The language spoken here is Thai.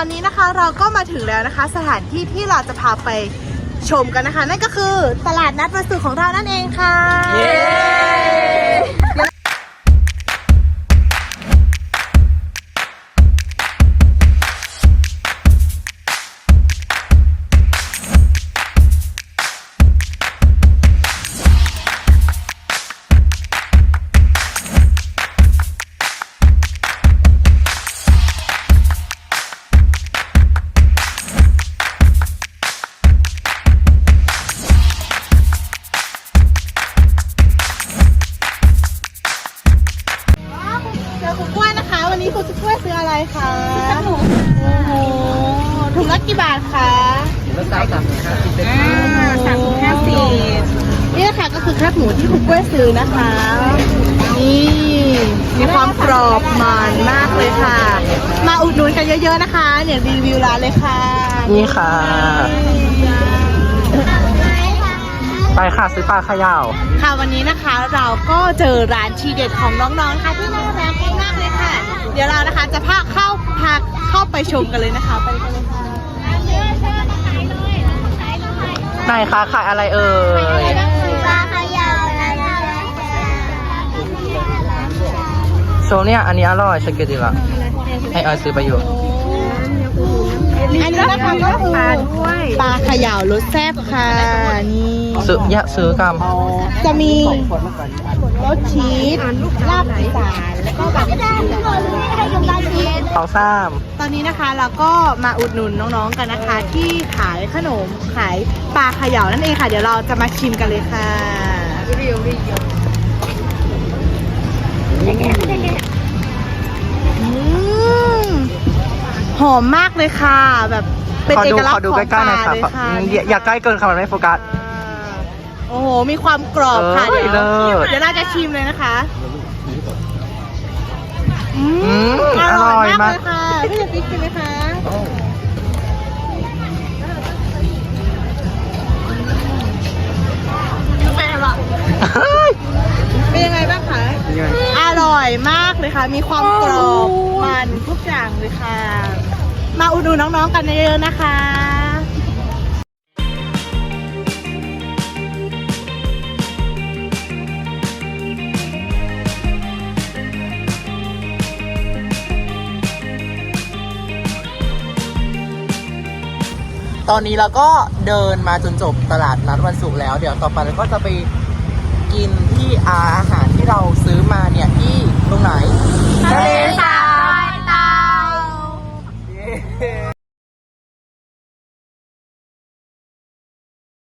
อนนี้นะคะเราก็มาถึงแล้วนะคะ สถานที่ที่เราจะพาไปชมกันนะคะ นั่นก็คือตลาดนัดประศุข์ของเรานั่นเองค่ะ เย้ เจอคุณกล้วยนะคะ วันนี้คุณกล้วยซื้ออะไรคะโอ้โหถุงละกี่บาทคะแล้วสาวสามสิบห้าสิบเป็นสามสิบห้าสิบนี่นะคะก็คือแคบหมูที่คุณกล้วยซื้อนะคะ นี่มีความกรอบมันมากเลยค่ะ มาอุดหนุนกันเยอะๆนะคะ เนี่ยรีวิวร้านเลยค่ะ นี่ค่ะ ไปค่ะซื้อปลาขยาว ค่ะวันนี้นะคะเราก็เจอร้านทีเด็ดของน้องๆนะคะที่น่ารักมากๆเลยค่ะ เดี๋ยวเรานะคะจะพาเข้าพาเข้าไปชมกันเลยนะคะไปกันเลยค่ะไหนคะขายอะไรเอ่ยปลาขยาวนะคะโซเนี่ยอันนี้อร่อยฉันกินดีละให้เออยซื้อไปอยู่ อันนี้นะคะก็คือปลาเขยาวรสแซ่บค่ะนี่ซื้ออยากซื้อกรรมจะมีรสชีสลาบอีสานแล้วก็แบบชีสเอาซ้ตอนนี้นะคะเราก็มาอุดหนุนน้องๆกันนะคะ ที่ขายขนมขายปลาเขย่านั่นเองค่ะ เดี๋ยวเราจะมาชิมกันเลยค่ะอื หอมมากเลยค่ะ แบบเป็นำขอเอดูกลักขอษณ์ดูขอใกงปล้ๆหน่ลาอยค่ะเลยค่ะอย่าอย่าใกล้เกินค่ะมันไม่โฟกัสโอ้โห มีความกรอบค่ะเอ้ยเดี๋ยวเลิศเดี๋ยวเราจะชิมเลยนะคะอือืมมออร่ร่ออยยมามากกเลยค่ะพี่จะปิ๊กกินไหมคะ คะ มีความกรอบมันทุกอย่างเลยค่ะ มาอุดหนุนน้องๆกันเยอะๆนะคะตอนนี้เราก็เดินมาจนจบตลาดนัดวันศุกร์แล้ว เดี๋ยวต่อไปเราก็จะไปกินที่อาหารที่เราซื้อมาเนี่ยที่ ตรงไหนทะเลสา